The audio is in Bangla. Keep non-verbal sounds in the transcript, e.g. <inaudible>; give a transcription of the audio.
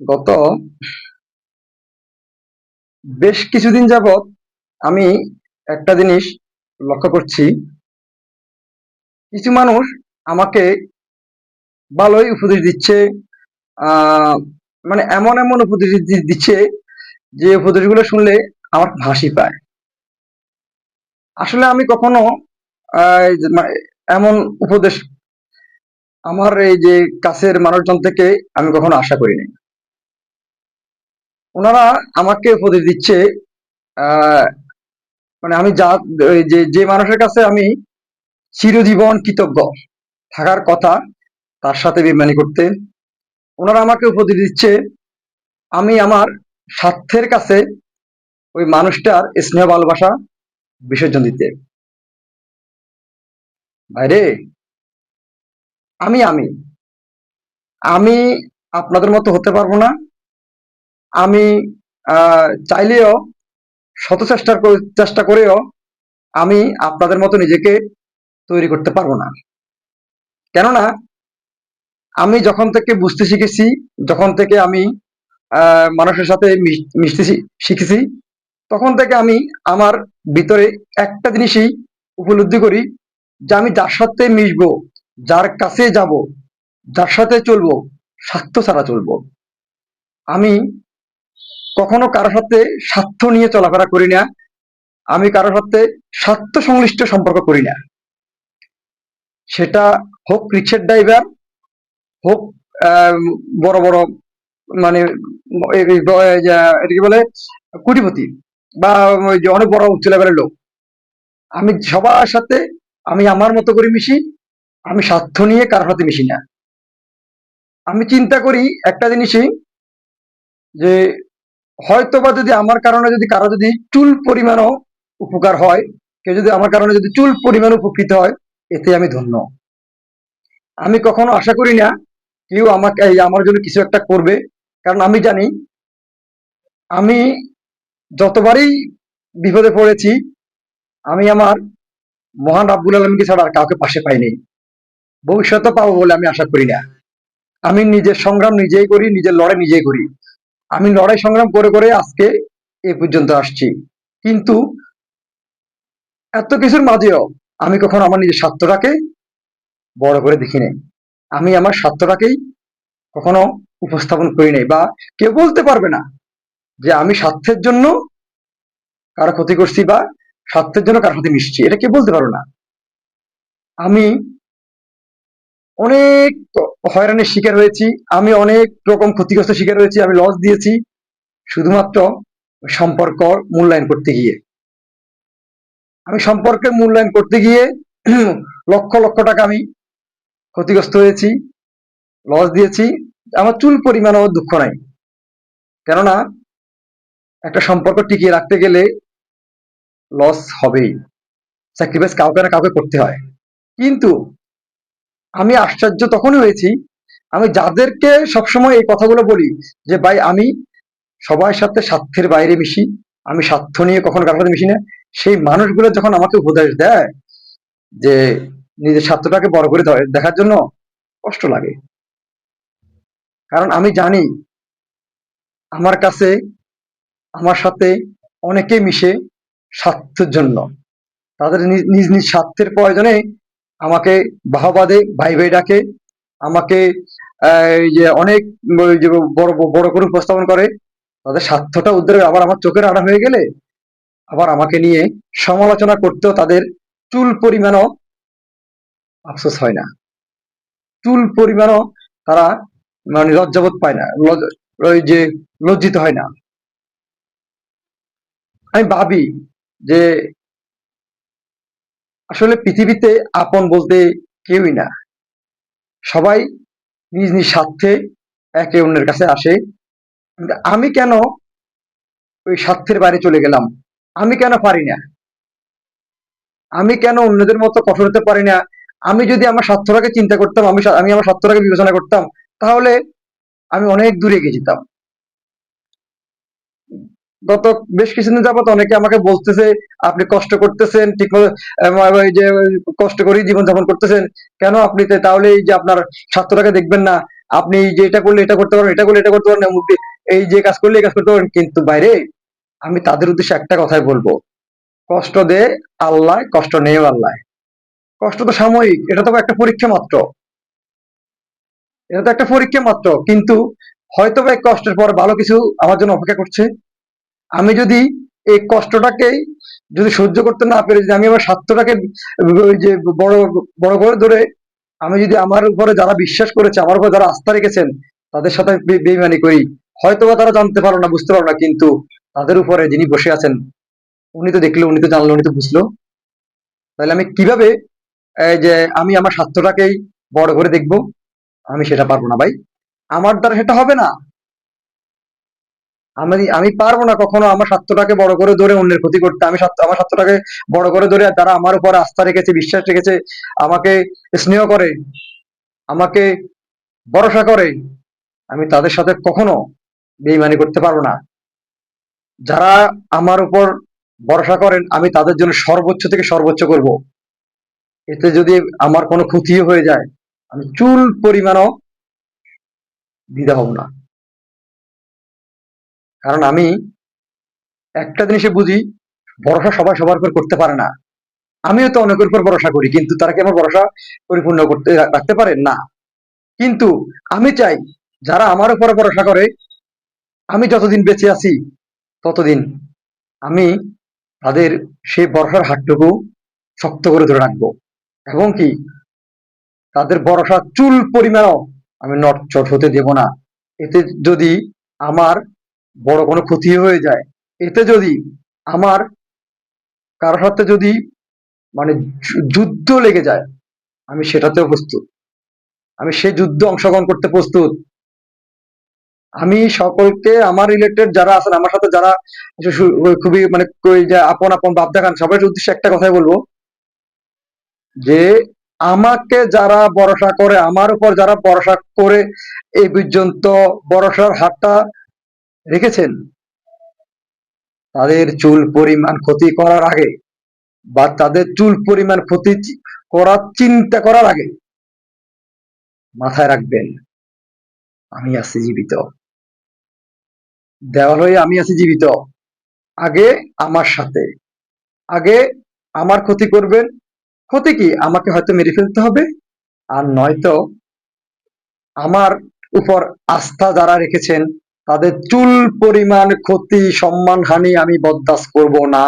গত বেশ কিছুদিন যাবৎ আমি একটা জিনিস লক্ষ্য করছি। কিছু মানুষ আমাকে ভালোই উপদেশ দিচ্ছে মানে এমন এমন উপদেশ দিচ্ছে যে উপদেশগুলো শুনলে আমার হাসি পায়। আসলে আমি কখনো আহ, এই যে মা- এমন উপদেশ আমার এই যে কাছের মানুষজন থেকে আমি কখনো আশা করিনি। ওনারা আমাকে উপদেশ দিচ্ছে মানে আমি যা যে যে মানুষের কাছে আমি চিরজীবন কৃতজ্ঞ থাকার কথা, তার সাথে বেমানি করতে, ওনারা আমাকে উপদেশ দিচ্ছে, আমি আমার স্বার্থের কাছে ওই মানুষটার স্নেহ ভালোবাসা বিসর্জন দিতে। ভাইরে, আমি আমি আমি আপনাদের মতো হতে পারব না আমি চাইলেও শত চেষ্টা চেষ্টা করেও আমি আপনাদের মতো নিজেকে তৈরি করতে পারব না। কেননা, আমি যখন থেকে বুঝতে শিখেছি, যখন থেকে আমি মানুষের সাথে মিশ- মিশতে শিখেছি, তখন থেকে আমি আমার ভিতরে একটা জিনিসই উপলব্ধি করি যে আমি যার সাথে মিশবো, যার কাছে যাব, যার সাথে চলবো, স্বার্থ ছাড়া চলবো। আমি কখনো কারও সাথে স্বার্থ নিয়ে চলাফেরা করি না। আমি কারও সাথে স্বার্থ সংশ্লিষ্ট সম্পর্ক করি না। সেটা হোক রিক্সার ড্রাইভার, হোক বড় বড় মানে এই- এই ব- এই যে এটা কি বলে কোটিপতি বা অনেক বড় উচ্চ লেভেলের লোক। আমি সবার সাথে, আমি আমার মতো করে মিশি, আমি স্বার্থ নিয়ে কারোর সাথে মিশি না। আমি চিন্তা করি একটা জিনিসই যে হয়তো বা যদি আমার কারণে যদি কারও যদি চুল পরিমাণও উপকার হয়, কেউ যদি আমার কারণে যদি চুল পরিমাণ উপকৃত হয়, এতে আমি ধন্য। আমি কখনো আশা করি না কেউ আমাকে আমার জন্য কিছু একটা করবে, কারণ আমি জানি, আমি যতবারই বিপদে পড়েছি, আমি আমার মহান আব্বুল আলমকে ছাড়া আর কাউকে পাশে পাইনি। ভবিষ্যতে পাবো বলে আমি আশা করি না। আমি নিজের সংগ্রাম নিজেই করি, নিজের লড়াই নিজেই করি। আমি লড়াই সংগ্রাম করে করে আজকে এ পর্যন্ত আসছি। কিন্তু এত কিছুর মাঝেও আমি কখনো আমার নিজের স্বার্থটাকে বড় করে দেখি নাই। আমি আমার স্বার্থটাকেই কখনো উপস্থাপন করি নাই বা কেউ বলতে পারবে না যে আমি স্বার্থের জন্য কারও ক্ষতি করছি বা স্বার্থের জন্য কারও সাথে মিশছি। এটা কেউ বলতে পারো না। আমি অনেক হয়রানির শিকার হয়েছি। আমি অনেক রকম ক্ষতিগ্রস্ত শিকার হয়েছি, আমি লস দিয়েছি। শুধুমাত্র সম্পর্ক মূল্যায়ন করতে গিয়ে। আমি সম্পর্কের মূল্যায়ন করতে গিয়ে <clears throat> লক্ষ লক্ষ টাকা আমি ক্ষতিগ্রস্ত হয়েছি লস দিয়েছি। আমার চুল পরিমাণও দুঃখ নাই। কেননা একটা সম্পর্ক টিকিয়ে রাখতে গেলে লস হবেই। স্যাক্রিফাইস কাউকে না কাউকে করতে হয়। কিন্তু আমি আশ্চর্য তখনই হয়েছি। আমি যাদেরকে সবসময় এই কথাগুলো বলি যে, ভাই, আমি সবার সাথে স্বার্থের বাইরে মিশি। আমি স্বার্থ নিয়ে কখনো কারোর সাথে মিশি না। সেই মানুষগুলো যখন আমাকে উপদেশ দেয় যে, নিজের স্বার্থটাকে বড় করে দেখার জন্য কষ্ট লাগে। কারণ আমি জানি আমার কাছে, আমার সাথে অনেকে মিশে স্বার্থের জন্য। তাদের নিজ নিজ স্বার্থের প্রয়োজনে আমাকে বাহবাদে ভাই ভাই ডাকে আমাকে যে অনেক বড় বড় করে উপস্থাপন করে, তাদের স্বার্থটা উদ্ধার আবার আমার চোখের আড়া হয়ে গেলে আবার আমাকে নিয়ে সমালোচনা করতেও তাদের চুল পরিমাণও আফসোস হয় না। চুল পরিমাণও তারা মানে লজ্জাবোধ পায় না ওই যে লজ্জিত হয় না। আমি ভাবি যে আসলে পৃথিবীতে আপন বলতে কেউই না। সবাই নিজ নিজ স্বার্থে একে অন্যের কাছে আসে। আমি কেন ওই স্বার্থের বাইরে চলে গেলাম? আমি কেন পারি না? আমি কেন অন্যদের মতো কঠোর হতে পারি না? আমি যদি আমার স্বার্থটাকে চিন্তা করতাম, আমি আমি আমার স্বার্থটাকে বিবেচনা করতাম, তাহলে আমি অনেক দূরে এগিয়ে যেতাম। গত বেশ কিছুদিন যাবত অনেকে আমাকে বলতেছে, আপনি কষ্ট করতেছেন, ঠিক যে, কষ্ট করেই জীবনযাপন করতেছেন, কেন আপনি তাহলে এই যে আপনার স্বার্থটাকে দেখবেন না। আপনি যে এটা করলে এটা করতে পারেন এটা করলে এটা করতে পারেন এমনকি এই যে কাজ করলে এই কাজ করতে পারেন কিন্তু বাইরে আমি তাদের উদ্দেশ্যে একটা কথাই বলব, কষ্ট দে আল্লাহ, কষ্ট নেই আল্লাহ। কষ্ট তো সাময়িক, এটা তো একটা পরীক্ষা মাত্র। এটা তো একটা পরীক্ষা মাত্র, কিন্তু হয়তো বা কষ্টের পর ভালো কিছু আমার জন্য অপেক্ষা করছে। আমি যদি এই কষ্টটাকেই যদি সহ্য করতে না পেরে যদি আমি আমার স্বার্থটাকে ওই যে বড় বড় করে ধরে আমি যদি আমার উপরে যারা বিশ্বাস করেছে, আমার উপরে যারা আস্থা রেখেছেন, তাদের সাথে বেইমানি করি। হয়তো বা তারা জানতে পারো না, বুঝতে পারো না, কিন্তু তাদের উপরে যিনি বসে আছেন, উনি তো দেখল, উনি তো জানলো, উনি তো বুঝলো। তাহলে আমি কীভাবে যে আমি আমার স্বার্থটাকেই বড় করে দেখব? আমি সেটা পারব না ভাই। আমার দ্বারা সেটা হবে না। আমি আমি পারব না কখনো আমার স্বার্থটাকে বড় করে ধরে অন্যের ক্ষতি করতে। আমি আমার স্বার্থটাকে বড় করে ধরে আর যারা আমার উপর আস্থা রেখেছে, বিশ্বাস রেখেছে, আমাকে স্নেহ করে, আমাকে ভরসা করে, আমি তাদের সাথে কখনো বেইমানি করতে পারব না। যারা আমার উপর ভরসা করেন, আমি তাদের জন্য সর্বোচ্চ থেকে সর্বোচ্চ করব। এতে যদি আমার কোনো ক্ষতিও হয়ে যায়, আমি চুল পরিমাণও দিতে হব না। কারণ আমি একটা জিনিসে বুঝি, ভরসা সবাই সবার উপর করতে পারে না। আমিও তো অনেকের উপর ভরসা করি, কিন্তু তারা কি আমার ভরসা পরিপূর্ণ করতে, রাখতে পারে? না। কিন্তু আমি চাই, যারা আমার উপরে ভরসা করে, আমি যতদিন বেঁচে আছি, ততদিন আমি তাদের সেই ভরসার হাতটুকু শক্ত করে ধরে রাখব। এবং কি, তাদের ভরসা চুল পরিমাণও আমি নটচট হতে দেব না। এতে যদি আমার বড় কোনো ক্ষতি হয়ে যায়। এতে যদি আমার কারোর সাথে যদি মানে যুদ্ধ লেগে যায়, আমি সেটাতেও প্রস্তুত। আমি সে যুদ্ধ অংশগ্রহণ করতে প্রস্তুত। আমি সকলকে, আমার রিলেটেড যারা আছেন, আমার সাথে যারা খুবই মানে আপন আপন বাপ দেখান সবাই উদ্দেশ্যে একটা কথাই বলব যে আমাকে যারা ভরসা করে, আমার উপর যারা ভরসা করে, এই পর্যন্ত ভরসার হাতটা রেখেছেন। তাদের চুল পরিমাণ ক্ষতি করার আগে বা তাদের চুল পরিমাণ ক্ষতি করার চিন্তা করার আগে মাথায় রাখবেন, আমি আছি জীবিত। দেওয়াল হয়ে আমি আছি জীবিত। আগে আমার সাথে। আগে আমার ক্ষতি করবেন। ক্ষতি কি? আমাকে হয়তো মেরে ফেলতে হবে। আর নয়তো আমার উপর আস্থা যারা রেখেছেন তাদের চুল পরিমাণ ক্ষতি সম্মানহানি আমি বরদাস্ত করব না।